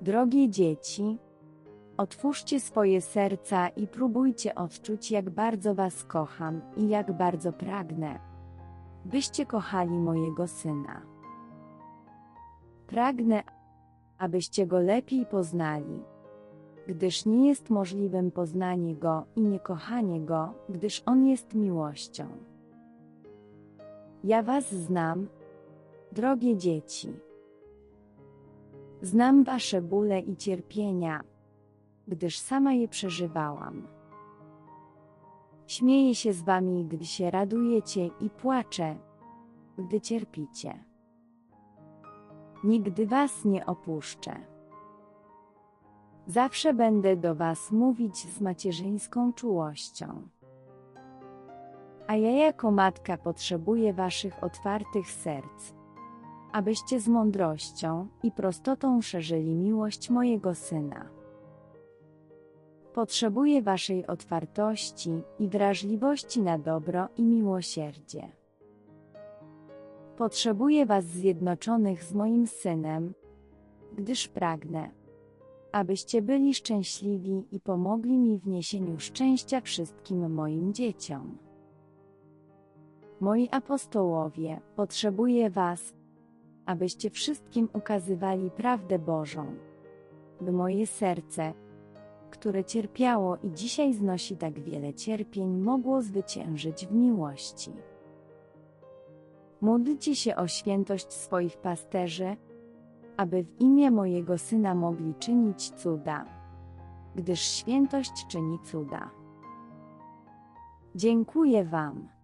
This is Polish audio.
Drogie dzieci, otwórzcie swoje serca i próbujcie odczuć, jak bardzo Was kocham i jak bardzo pragnę, byście kochali mojego syna. Pragnę, abyście go lepiej poznali, gdyż nie jest możliwym poznanie go i niekochanie go, gdyż on jest miłością. Ja Was znam, drogie dzieci. Znam Wasze bóle i cierpienia, gdyż sama je przeżywałam. Śmieję się z Wami, gdy się radujecie i płaczę, gdy cierpicie. Nigdy Was nie opuszczę. Zawsze będę do Was mówić z macierzyńską czułością. A ja jako matka potrzebuję Waszych otwartych serc, abyście z mądrością i prostotą szerzyli miłość mojego syna. Potrzebuję Waszej otwartości i wrażliwości na dobro i miłosierdzie. Potrzebuję Was zjednoczonych z moim synem, gdyż pragnę, abyście byli szczęśliwi i pomogli mi w niesieniu szczęścia wszystkim moim dzieciom. Moi apostołowie, potrzebuję Was, abyście wszystkim ukazywali prawdę Bożą, by moje serce, które cierpiało i dzisiaj znosi tak wiele cierpień, mogło zwyciężyć w miłości. Módlcie się o świętość swoich pasterzy, aby w imię mojego Syna mogli czynić cuda, gdyż świętość czyni cuda. Dziękuję Wam.